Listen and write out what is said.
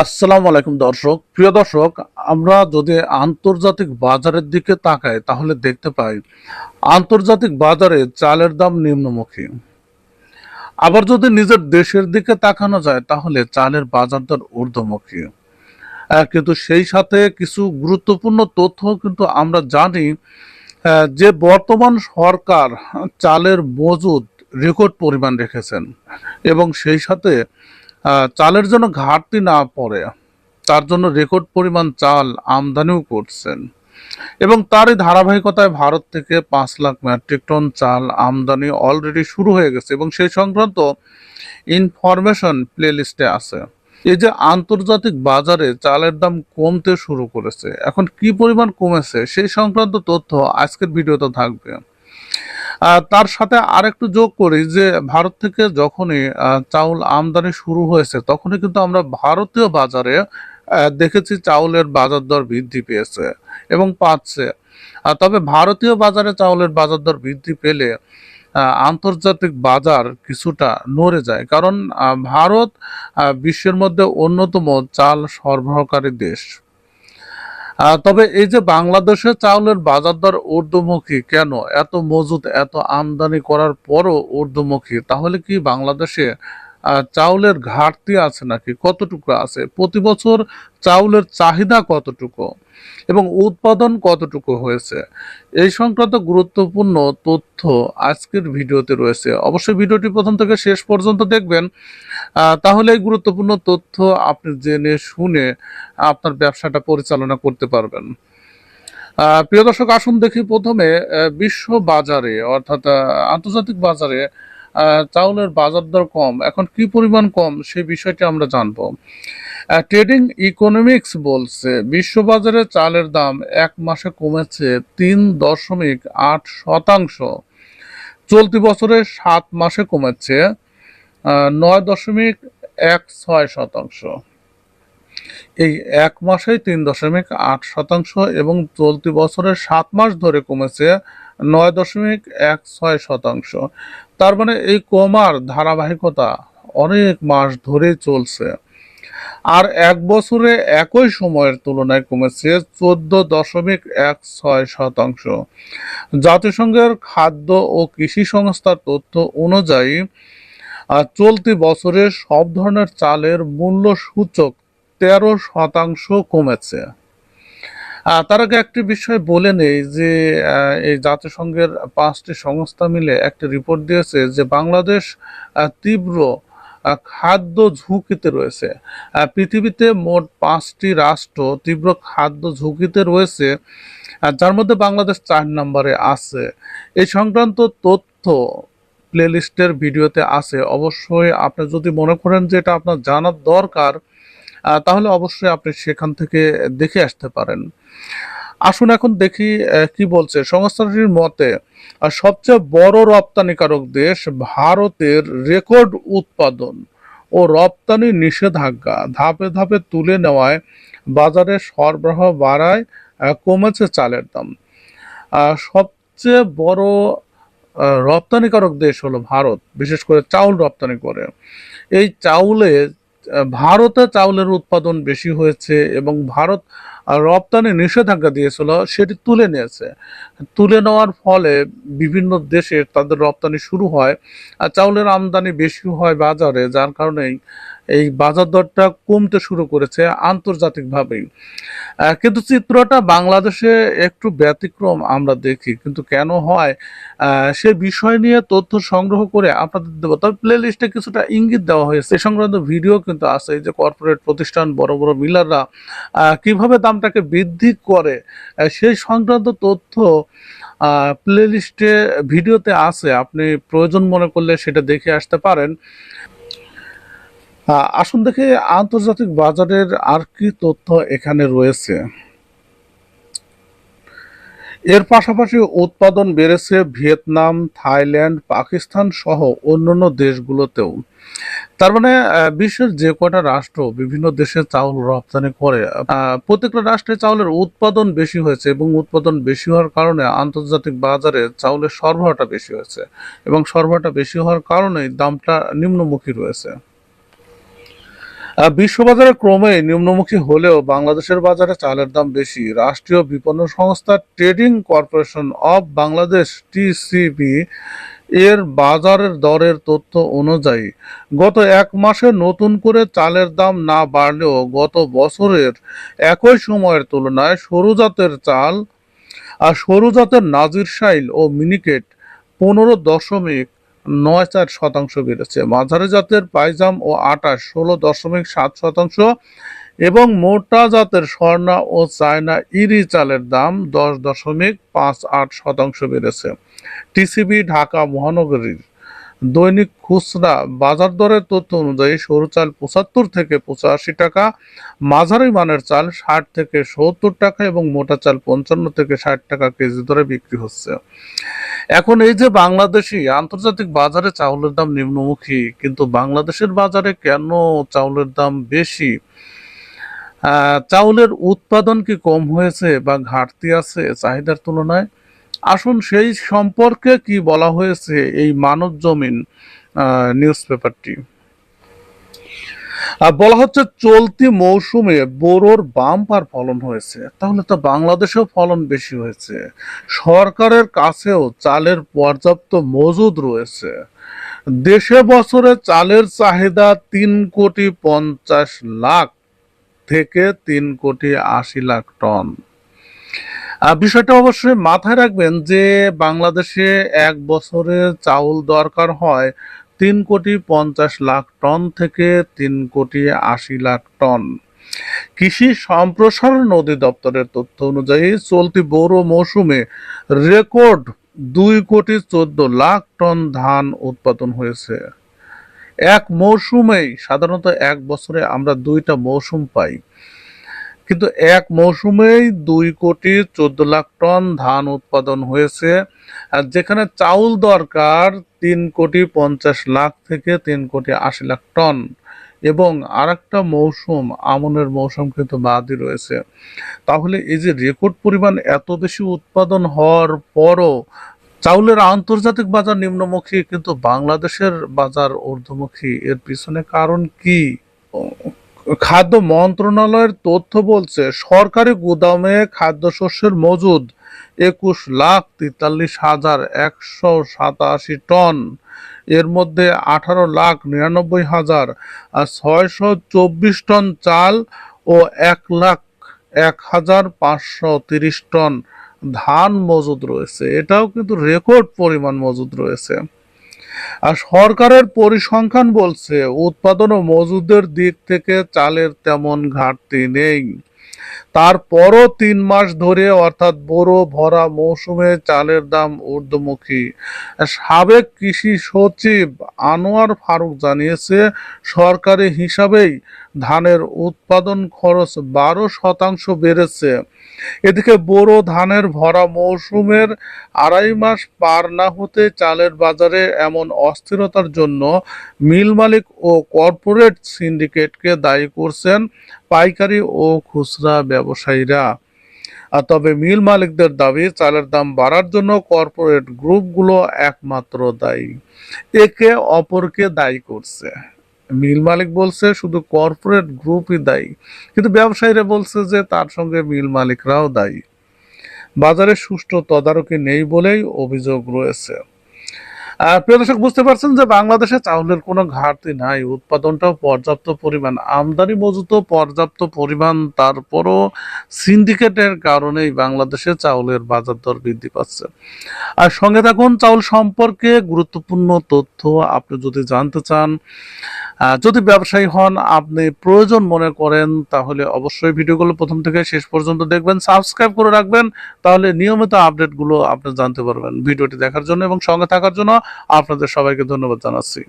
আসসালামু আলাইকুম দর্শক। প্রিয় দর্শক, আমরা যদি আন্তর্জাতিক বাজারের দিকে তাকাই, তাহলে দেখতে পাই, আন্তর্জাতিক বাজারে চালের দাম নিম্নমুখী। আবার যদি নিজের দেশের দিকে তাকানো যায়, তাহলে চালের বাজার দর ঊর্ধ্বমুখী কিন্তু সেই সাথে কিছু গুরুত্বপূর্ণ তথ্য কিন্তু আমরা জানি যে বর্তমান সরকার চালের মজুদ রেকর্ড পরিমাণ রেখেছেন। এবং সেই সাথে চালের জন্য ঘাটতি না পড়ে, তার জন্য রেকর্ড পরিমাণ চাল আমদানিও করছেন। এবং তারই ধারাবাহিকতায় ভারত থেকে পাঁচ লাখ মেট্রিক টন চাল আমদানি অলরেডি শুরু হয়ে গেছে এবং সেই সংক্রান্ত ইনফরমেশন প্লে লিস্টে আছে। এই যে আন্তর্জাতিক বাজারে চালের দাম কমতে শুরু করেছে, এখন কি পরিমাণ কমেছে সেই সংক্রান্ত তথ্য আজকের ভিডিওতে থাকবে। তার সাথে আরেকটু যোগ করি যে ভারত থেকে যখনই চাউল আমদানি শুরু হয়েছে, তখনই কিন্তু আমরা ভারতীয় বাজারে দেখেছি চাউলের বাজার দর বৃদ্ধি পেয়েছে এবং পাচ্ছে। তবে ভারতীয় বাজারে চাউলের বাজার দর বৃদ্ধি পেলে আন্তর্জাতিক বাজার কিছুটা নড়ে যায়। কারণ ভারত বিশ্বের মধ্যে অন্যতম চাল সরবরাহকারী দেশ। তবে এই যে বাংলাদেশে চাউলের বাজার দর ঊর্ধ্বমুখী কেন? এত মজুত, এত আমদানি করার পরও ঊর্ধ্বমুখী। তাহলে কি বাংলাদেশে চাউলের ঘাটতি আছে নাকি? কতটুকু আছে? প্রতি বছর চাউলের চাহিদা কতটুকু? এবং উৎপাদন কতটুকু হয়েছে? এই সংক্রান্ত গুরুত্বপূর্ণ তথ্য আজকের ভিডিওতে রয়েছে। অবশ্যই ভিডিওটি প্রথম থেকে শেষ পর্যন্ত দেখবেন। তাহলে এই গুরুত্বপূর্ণ তথ্য আপনি জেনে শুনে আপনার ব্যবসাটা পরিচালনা করতে পারবেন। প্রিয় দর্শক, আসুন দেখি প্রথমে বিশ্ব বাজারে, অর্থাৎ আন্তর্জাতিক বাজারে চাউলের বাজার দর কম। এখন কি পরিমাণ কম সে বিষয়টি আমরা জানব। ট্রেডিং ইকোনমিক্স বলছে, বিশ্ববাজারে চালের দাম এক মাসে কমেছে তিন দশমিক আট শতাংশ। চলতি বছরে সাত মাসে কমেছে নয় দশমিক এক ছয় শতাংশ। এই এক মাসেই তিন দশমিক আট শতাংশ এবং চলতি বছরের সাত মাস ধরে কমেছে নয় দশমিক এক ছয় শতাংশ। তার মানে এই কমার ধারাবাহিকতা অনেক মাস ধরে চলছে। আর এক বছরে একই সময়ের তুলনায় কমেছে চোদ্দ দশমিক এক ছয় শতাংশ। জাতিসংঘের খাদ্য ও কৃষি সংস্থার তথ্য অনুযায়ী চলতি বছরে সব ধরনের চালের মূল্য সূচক তেরো শতাংশ কমেছে। তার আগে একটি বিষয় বলে নেই যে এই জাতিসংঘের পাঁচটি সংস্থা মিলে একটি রিপোর্ট দিয়েছে যে বাংলাদেশ তীব্র খাদ্য ঝুঁকিতে রয়েছে। পৃথিবীতে মোট পাঁচটি রাষ্ট্র তীব্র খাদ্য ঝুঁকিতে রয়েছে যার মধ্যে বাংলাদেশ চার নম্বরে আছে। এই সংক্রান্ত তথ্য প্লেলিস্টের ভিডিওতে আছে। অবশ্যই আপনি যদি মনে করেন যে এটা আপনার জানার দরকার তাহলে অবশ্যই আপনি সেখান থেকে দেখে আসতে পারেন। আসুন এখন দেখি কি বলছে। সংস্থাটির মতে সবচেয়ে বড় রপ্তানিকারক দেশ ভারতের রেকর্ড উৎপাদন ও রপ্তানি নিষেধাজ্ঞা ধাপে ধাপে তুলে নেওয়ায় বাজারে সরবরাহ বাড়ায় কমেছে চালের দাম। সবচেয়ে বড় রপ্তানিকারক দেশ হলো ভারত, বিশেষ করে চাউল রপ্তানি করে। এই চাউলে ভারতে চাউলের উৎপাদন বেশি হয়েছে এবং ভারত রপ্তানি নিষেধাজ্ঞা দিয়েছিল, সেটি তুলে নিয়েছে। তুলে নেওয়ার ফলে বিভিন্ন দেশে তাদের রপ্তানি শুরু হয় আর চাউলের আমদানি বেশি হয় বাজারে, যার কারণেই এই বাজার দরটা কমতে শুরু করেছে আন্তর্জাতিকভাবেই। কিন্তু চিত্রটা বাংলাদেশে একটু ব্যতিক্রম আমরা দেখি, কিন্তু কেন হয়? সে বিষয় নিয়ে তথ্য সংগ্রহ করে আপনাদের দেবো। তবে প্লে লিস্টে কিছুটা ইঙ্গিত দেওয়া হয়েছে। এ সংক্রান্ত ভিডিও কিন্তু আছে যে কর্পোরেট প্রতিষ্ঠান, বড় বড় মিলাররা কীভাবে দামটাকে বৃদ্ধি করে সেই সংক্রান্ত তথ্য প্লেলিস্টে ভিডিওতে আছে। আপনি প্রয়োজন মনে করলে সেটা দেখে আসতে পারেন। আসুন দেখে আন্তর্জাতিক বাজারের আর কি তথ্য এখানে রয়েছে। এর পাশাপাশি উৎপাদন বেড়েছে ভিয়েতনাম, থাইল্যান্ড, পাকিস্তান সহ অন্যান্য দেশগুলোতেও। তার মানে বিশ্বের যে কয়টা রাষ্ট্র বিভিন্ন দেশে চাউল রপ্তানি করে প্রত্যেকটা রাষ্ট্রে চাউলের উৎপাদন বেশি হয়েছে এবং উৎপাদন বেশি হওয়ার কারণে আন্তর্জাতিক বাজারে চাউলের সরবরাহটা বেশি হয়েছে এবং সরবরাহটা বেশি হওয়ার কারণেই দামটা নিম্নমুখী রয়েছে। বিশ্ববাজারে ক্রমে নিম্নমুখী হলেও বাংলাদেশের বাজারে চালের দাম বেশি। রাষ্ট্রীয় বিপণন সংস্থা trading corporation of Bangladesh TCB এর বাজারের দরের তথ্য অনুযায়ী, গত এক মাসে নতুন করে চালের দাম না বাড়লেও গত বছরের একই সময়ের তুলনায় সরুজাতের চাল আর সরুজাতের নাজির শাইল ও মিনিকেট পনেরো দশমিক নয় চার শতাংশ বেড়েছে। মাঝারি জাতের পাইজাম ও আটা ষোলো দশমিক সাত শতাংশ এবং মোটা জাতের স্বর্ণা ও চায়না ইরি চালের দাম দশ দশমিক পাঁচ আট শতাংশ বেড়েছে। টিসিবি ঢাকা মহানগরীর দৈনিক খুচরা বাজার দরের তথ্য অনুযায়ী সরু চাল পঁচাত্তর থেকে পঁচাশি টাকা, মাঝারি মানের চাল ষাট থেকে সত্তর টাকা এবং মোটা চাল পঞ্চান্ন থেকে ষাট টাকা কেজি দরে বিক্রি হচ্ছে। এখন এই যে বাংলাদেশি আন্তর্জাতিক বাজারে চাউলের দাম নিম্নমুখী, কিন্তু বাংলাদেশের বাজারে কেন চাউলের দাম বেশি? চাউলের উৎপাদন কি কম হয়েছে বা ঘাটতি আছে চাহিদার তুলনায়? আসুন সেই সম্পর্কে কি বলা হয়েছে এই মানব জমিন নিউজ পেপারটি বলা হচ্ছে চলতি মৌসুমে বোরোর বাম্পার ফলন হয়েছে। তাহলে তো বাংলাদেশেও ফলন বেশি হয়েছে। সরকারের কাছেও চালের পর্যাপ্ত মজুদ রয়েছে। দেশে বছরে চালের চাহিদা তিন কোটি পঞ্চাশ লাখ থেকে তিন কোটি আশি লাখ টন। বিষয়টা অবশ্যই মাথায় রাখবেন যে বাংলাদেশে এক বছরে চাউল দরকার হয় তিন কোটি পঞ্চাশ লাখ টন থেকে তিন কোটি আশি লাখ টন। কৃষি সম্প্রসারণ অধিদপ্তরের তথ্য অনুযায়ী চলতি বড় মৌসুমে রেকর্ড দুই কোটি চোদ্দ লাখ টন ধান উৎপাদন হয়েছে। এক মৌসুমেই সাধারণত এক বছরে আমরা দুইটা মৌসুম পাই। কিন্তু এক মৌসুমেই দুই কোটি চোদ্দ লাখ টন ধান উৎপাদন হয়েছে, আর যেখানে চাউল দরকার, তিন কোটি পঞ্চাশ লাখ থেকে তিন কোটি আশি লাখ টন। এবং আরেকটা মৌসুম, আমনের মৌসুম কিন্তু বাদই রয়েছে। তাহলে এই যে রেকর্ড পরিমাণ এত বেশি উৎপাদন হওয়ার পরও চাউলের আন্তর্জাতিক বাজার নিম্নমুখী, কিন্তু বাংলাদেশের বাজার ঊর্ধ্বমুখী, এর পিছনে কারণ কি? খাদ্য মন্ত্রণালয়ের তথ্য বলছে, সরকারি গুদামে খাদ্যশস্যের মজুদ একুশ লাখ তেতাল্লিশ হাজার একশো সাতাশি টন। এর মধ্যে আঠারো লাখ নিরানব্বই হাজার ছয়শো চব্বিশ টন চাল ও এক লাখ এক হাজার পাঁচশো তিরিশ টন ধান মজুদ রয়েছে। এটাও কিন্তু রেকর্ড পরিমাণ মজুদ রয়েছে। আর সরকারের পরিসংখ্যান বলছে, উৎপাদন ও মজুদের দিক থেকে চালের তেমন ঘাটতি নেই। তারপরও তিন মাস ধরে অর্থাৎ বড় ভরা মৌসুমে চালের দাম ঊর্ধ্বমুখী। সাবেক কৃষি সচিব আনোয়ার ফারুক জানিয়েছে, সরকারি হিসাবেই ধানের উৎপাদন খরচ বারো শতাংশ বেড়েছে। এদিকে বোরো ধানের ভরা মৌসুমের আড়াই মাস পার না হতে চালের বাজারে এমন অস্থিরতার জন্য মিল মালিক ও কর্পোরেট সিন্ডিকেটকে দায়ী করছেন পাইকারি ও খুচরা ব্যবসায়ীরা। তবে মিল মালিকদের দাবি, চালের দাম বাড়ার জন্য কর্পোরেট গ্রুপগুলো একমাত্র দায়ী। একে অপরকে দায়ী করছে। মিল মালিক বলছে, শুধু কর্পোরেট গ্রুপই দায়ী। কিন্তু ব্যবসায়ীরা বলছে যে, তার সঙ্গে মিল মালিকরাও দায়ী। বাজারে সুষ্ঠু তদারকি নেই বলেই অভিযোগ রয়েছে। প্রিয় দর্শক, বুঝতে পারছেন যে বাংলাদেশে চাউলের কোনো ঘাটতি নাই। উৎপাদনটাও পর্যাপ্ত পরিমাণ। আমদানি মজুতও পর্যাপ্ত পরিমাণ, তারপরও সিন্ডিকেটের কারণেই বাংলাদেশে চাউলের বাজার দর বৃদ্ধি পাচ্ছে। আর সঙ্গে থাকুন, চাউল সম্পর্কে গুরুত্বপূর্ণ তথ্য আপনি যদি জানতে চান যদি ব্যবসায়ী হন, আপনি প্রয়োজন মনে করেন, তাহলে অবশ্যই ভিডিওগুলো প্রথম থেকে শেষ পর্যন্ত দেখবেন, সাবস্ক্রাইব করে রাখবেন, তাহলে নিয়মিত আপডেটগুলো আপনি জানতে পারবেন ভিডিওটি দেখার জন্য এবং সঙ্গে থাকার জন্য আপনাদের সবাইকে ধন্যবাদ জানাচ্ছি।